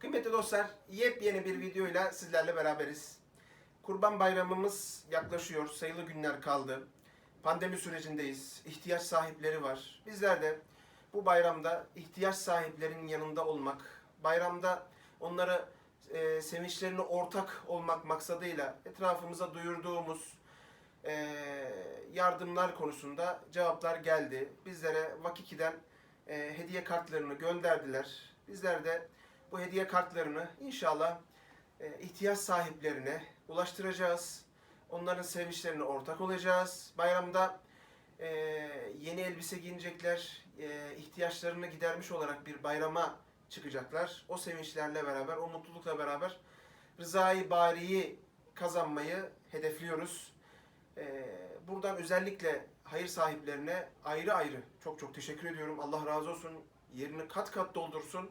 Kıymetli dostlar, yepyeni bir videoyla sizlerle beraberiz. Kurban Bayramımız yaklaşıyor, sayılı günler kaldı. Pandemi sürecindeyiz, ihtiyaç sahipleri var. Bizler de bu bayramda ihtiyaç sahiplerinin yanında olmak, bayramda onlara e, sevinçlerine ortak olmak maksadıyla etrafımıza duyurduğumuz e, yardımlar konusunda cevaplar geldi. Bizlere Vakiki'den e, hediye kartlarını gönderdiler. Bizler de bu hediye kartlarını inşallah e, ihtiyaç sahiplerine ulaştıracağız. Onların sevinçlerine ortak olacağız. Bayramda e, yeni elbise giyinecekler, e, ihtiyaçlarını gidermiş olarak bir bayrama çıkacaklar. O sevinçlerle beraber, o mutlulukla beraber rızayı bariyi kazanmayı hedefliyoruz. Buradan özellikle hayır sahiplerine ayrı ayrı çok çok teşekkür ediyorum. Allah razı olsun. Yerini kat kat doldursun.